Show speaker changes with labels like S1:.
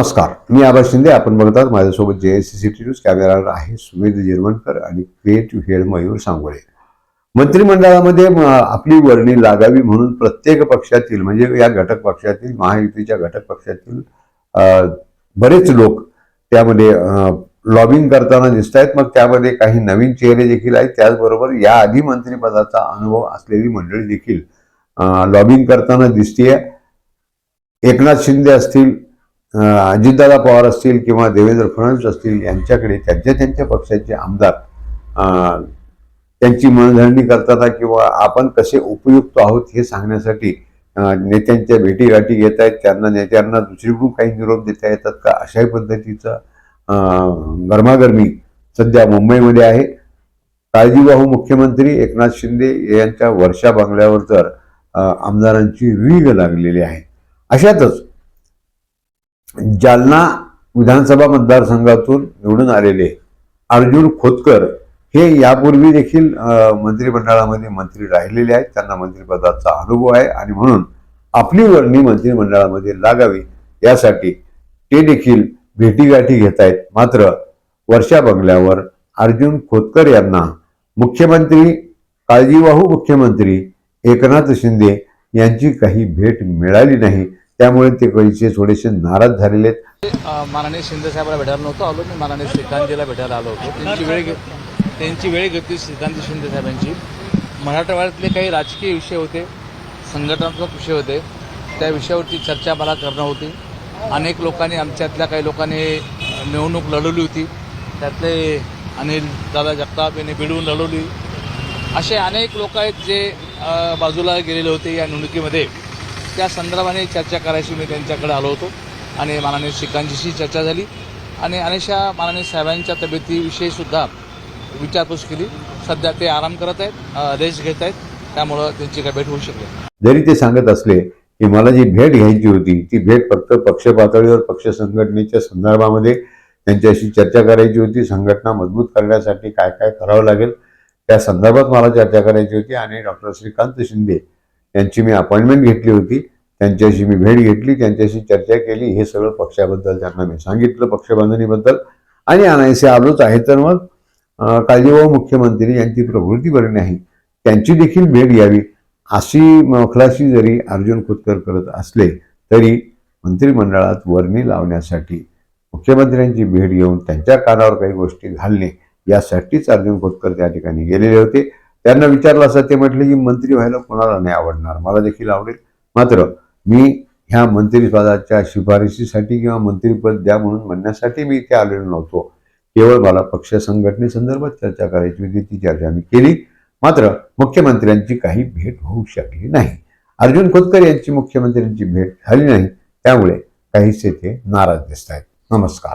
S1: नमस्कार. मी आबा शिंदे. आपण बघतात माझ्यासोबत जे एस सी टी न्यूज कॅमेरावर आहे सुमेध जिरवणकर आणि क्रिएटिव्ह हेड मयूर सांगोळे. मंत्रिमंडळामध्ये आपली वर्णी लागावी म्हणून प्रत्येक पक्षातील म्हणजे या घटक पक्षातील महायुतीच्या घटक पक्षातील बरेच लोक त्यामध्ये लॉबिंग करताना दिसत आहेत मग त्यामध्ये काही नवीन चेहरे देखील आहेत. त्याचबरोबर याआधी मंत्रिपदाचा अनुभव असलेली मंडळी देखील लॉबिंग करताना दिसतीये. एकनाथ शिंदे असतील अजितदादा पवार असतील किंवा देवेंद्र फडणवीस असतील यांच्याकडे त्यांच्या त्यांच्या पक्षाचे आमदार त्यांची मनधरणी करताना किंवा आपण कसे उपयुक्त आहोत हे सांगण्यासाठी नेत्यांच्या भेटीगाठी घेत आहेत. त्यांना नेत्यांना दुसरीकडून काही निरोप देता येतात का? अशाही पद्धतीचं गरमागरमी सध्या मुंबईमध्ये आहे. काळजीवाहू मुख्यमंत्री एकनाथ शिंदे यांच्या वर्षा बंगल्यावर तर आमदारांची रीग लागलेली आहे. अशातच जालना विधानसभा मतदारसंघातून निवडून आलेले अर्जुन खोतकर हे यापूर्वी देखील मंत्रिमंडळामध्ये मंत्री राहिलेले आहेत. त्यांना मंत्रिपदाचा अनुभव आहे आणि म्हणून आपली वर्णी मंत्रिमंडळामध्ये लागावी यासाठी ते देखील भेटीगाठी घेत आहेत. मात्र वर्षा बंगल्यावर अर्जुन खोतकर यांना मुख्यमंत्री काळजीवाहू मुख्यमंत्री एकनाथ शिंदे यांची काही भेट मिळाली नाही. त्यामुळे ते कैसे थोडेसे नाराज झालेले आहेत.
S2: माननीय शिंदे साहेबाला भेटायला नव्हतो आलो मी. माननीय श्रीकांतजीला भेटायला आलो होतो. त्यांची वेळ घे त्यांची वेळ घेतली श्रीकांत शिंदे साहेबांची. मराठवाड्यातले काही राजकीय विषय होते संघटनात्मक विषय होते. त्या विषयावरती चर्चा मला करणं होती. अनेक लोकांनी आमच्यातल्या काही लोकांनी निवडणूक लढवली होती. त्यातले अनिल दादा जगताप यांनी बिडवून लढवली. असे अनेक लोक आहेत जे बाजूला गेलेले होते या निवडणुकीमध्ये. त्या संदर्भाने चर्चा करायची मी त्यांच्याकडे आलो होतो. आणि माननीय श्रीकांतजीशी चर्चा झाली. आणि अनेशा माननीय साहेबांच्या तब्येतीविषयीसुद्धा विचारपूस केली. सध्या ते आराम करत आहेत रेस्ट घेत आहेत. त्यामुळं त्यांची काय भेट होऊ शकली
S1: जरी ते सांगत असले की मला जी भेट घ्यायची होती ती भेट फक्त पक्ष पातळीवर पक्ष संघटनेच्या संदर्भामध्ये त्यांच्याशी चर्चा करायची होती. संघटना मजबूत करण्यासाठी काय काय करावं लागेल त्या संदर्भात मला चर्चा करायची होती. आणि डॉक्टर श्रीकांत शिंदे यांची मी अपॉइंटमेंट घेतली होती. त्यांच्याशी मी भेट घेतली त्यांच्याशी चर्चा केली हे सगळं पक्षाबद्दल त्यांना मी सांगितलं पक्षबांधणीबद्दल. आणि आणायचे आलोच आहे तर मग काळजीभाऊ मुख्यमंत्री यांची प्रवृत्ती बरी नाही त्यांची देखील भेट घ्यावी. अशी मखलाशी जरी अर्जुन खोतकर करत असले तरी मंत्रिमंडळात वर्णी लावण्यासाठी मुख्यमंत्र्यांची भेट घेऊन त्यांच्या कानावर काही गोष्टी घालणे यासाठीच अर्जुन खोतकर त्या ठिकाणी गेलेले होते. त्यांना विचारलं असं ते म्हटले की मंत्री व्हायला कोणाला नाही आवडणार? मला देखील आवडेल. मात्र मी ह्या मंत्रिपदाच्या शिफारशीसाठी किंवा मंत्रिपद द्या म्हणून म्हणण्यासाठी मी इथे आलेलो नव्हतो. केवळ मला पक्ष संघटनेसंदर्भात चर्चा करायची होती ती चर्चा मी केली. मात्र मुख्यमंत्र्यांची काही भेट होऊ शकली नाही. अर्जुन खोतकर यांची मुख्यमंत्र्यांची भेट झाली नाही. त्यामुळे काहीसे ते नाराज दिसत आहेत नमस्कार.